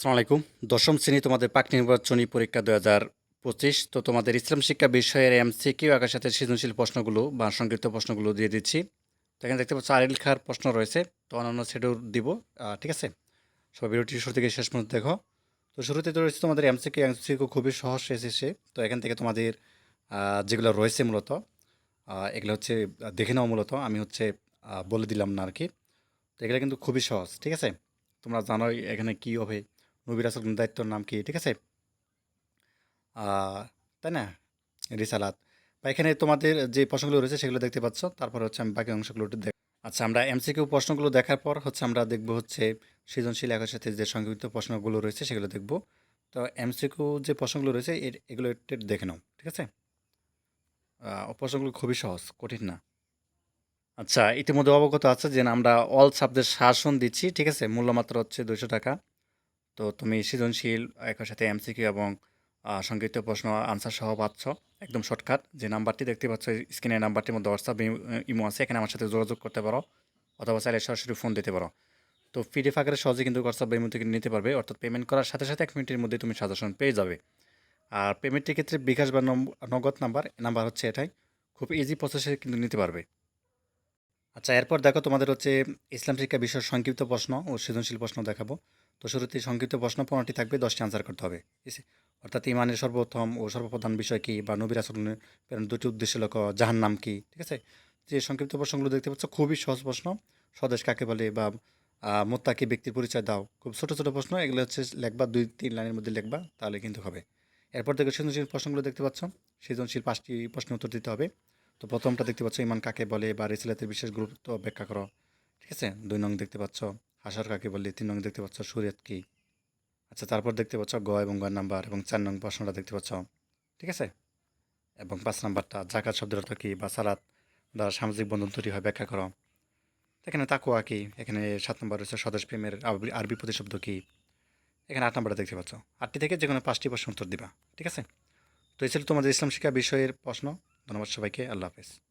আসসালামু আলাইকুম। দশম শ্রেণি তোমাদের পাক নির্বাচনী পরীক্ষা দু হাজার পঁচিশ। তো তোমাদের ইসলাম শিক্ষা বিষয়ের এমসিকিউ আঁকার সাথে সৃজনশীল প্রশ্নগুলো বা সংক্ষিপ্ত প্রশ্নগুলো দিয়ে দিচ্ছি। তো এখানে দেখতে পাচ্ছ আরিল খার প্রশ্ন রয়েছে। তো অন্যান্য সেটাও দিব। ঠিক আছে? সব ভিডিওটি শুরু থেকে শেষ পর্যন্ত দেখো। তো শুরুতে তো রয়েছে তোমাদের এমসিকিউ এমসিকিউ খুবই সহজ এসেছে। তো এখান থেকে তোমাদের যেগুলো রয়েছে মূলত এগুলো হচ্ছে দেখে নাও মূলত। আমি হচ্ছে বলে দিলাম না আর কি। তো এগুলো কিন্তু খুবই সহজ, ঠিক আছে? তোমরা জানোই এখানে কী হবে। নবী রাসুল দায়িত্বর নাম কি, ঠিক আছে? তাই না? রিসালাত। বা এখানে তোমাদের যে প্রশ্নগুলো রয়েছে সেগুলো দেখতে পাচ্ছ, তারপর হচ্ছে আমি বাকি অংশগুলো দেখ আচ্ছা আমরা এমসিকিউ প্রশ্নগুলো দেখার পর হচ্ছে আমরা দেখব হচ্ছে সৃজনশীল একের সাথে যে সংক্ষিপ্ত প্রশ্নগুলো রয়েছে সেগুলো দেখব। তো এমসিকিউ যে প্রশ্নগুলো রয়েছে এগুলো একটু দেখে নাও, ঠিক আছে? প্রশ্নগুলো খুবই সহজ, কঠিন না। আচ্ছা ইতিমধ্যে অবগত আছে যে আমরা অল সাবজেক্ট শাসন দিচ্ছি, ঠিক আছে? মূল্যমাত্রা হচ্ছে দুশো টাকা। তো তুমি সৃজনশীল একই সাথে এমসিকিউ এবং সংক্ষিপ্ত প্রশ্ন আনসার সহ পাচ্ছ। একদম শর্টকাট যে নাম্বারটি দেখতে পাচ্ছ স্ক্রিনের নাম্বারটির মধ্যে হোয়াটসঅ্যাপ ইমো আছে, এখানে আমার সাথে যোগাযোগ করতে পারো অথবা চাইলে সরাসরি ফোন দিতে পারো। তো পিডিএফ আকারে সহজে কিন্তু হোয়াটসঅ্যাপ ইমো থেকে নিতে পারবে, অর্থাৎ পেমেন্ট করার সাথে সাথে এক মিনিটের মধ্যে তুমি সাজেশন পেয়ে যাবে। আর পেমেন্টের ক্ষেত্রে বিকাশ বা নগদ নাম্বার নাম্বার হচ্ছে এটাই, খুব ইজি প্রসেসে কিন্তু নিতে পারবে। আচ্ছা এরপর দেখো তোমাদের হচ্ছে ইসলাম শিক্ষা বিষয়ের সংক্ষিপ্ত প্রশ্ন ও সৃজনশীল প্রশ্ন দেখাবো। তো শুরুতে সংক্ষিপ্ত প্রশ্ন পনেরোটি থাকবে, দশটি আনসার করতে হবে। অর্থাৎ ইমানের সর্বপ্রথম ও সর্বপ্রধান বিষয় কী বা নবীর আসলের প্রেরণ দুটি উদ্দেশ্য লক্ষ্য জাহান নাম কী? ঠিক আছে? যে সংক্ষিপ্ত প্রশ্নগুলো দেখতে পাচ্ছ, খুবই সহজ প্রশ্ন। স্বদেশ কাকে বলে বা মোত্তাকি ব্যক্তির পরিচয় দাও। খুব ছোটো ছোটো প্রশ্ন, এগুলো হচ্ছে লেখবা, দুই, তিন লাইনের মধ্যে লিখবা, তাহলে কিন্তু হবে। এরপর থেকে সৃজনশীল প্রশ্নগুলো দেখতে পাচ্ছ, সৃজনশীল পাঁচটি প্রশ্নের উত্তর দিতে হবে। তো প্রথমটা দেখতে পাচ্ছ, ইমান কাকে বলে বা রেসিলাতের বিশেষ গুরুত্ব ব্যাখ্যা করো। ঠিক আছে? দুই নং দেখতে পাচ্ছ। হাসার কাকে বলে তিন নং দেখতে পাচ্ছ সুরেত কি? আচ্ছা তারপর দেখতে পাচ্ছ গ এবং গ নাম্বার এবং চার নং প্রশ্নটা দেখতে পাচ্ছ। ঠিক আছে? এবং পাঁচ নাম্বারটা, জাকাত শব্দের অর্থ কী? বা সালাত দ্বারা সামাজিক বন্ধন তৈরি হয়, ব্যাখ্যা করো। এখানে তাকুয়া কি? এখানে সাত নম্বর রয়েছে, স্বদেশ প্রেমের আরবি- প্রতিশব্দ কী? এখানে আট নম্বরটা দেখতে পাচ্ছ। আটটি থেকে যে কোনো পাঁচটি প্রশ্ন উত্তর দিবা। ঠিক আছে? তো এই ছিল তোমাদের ইসলাম শিক্ষা বিষয়ের প্রশ্ন। ধন্যবাদ সবাইকে। আল্লাহ হাফেজ।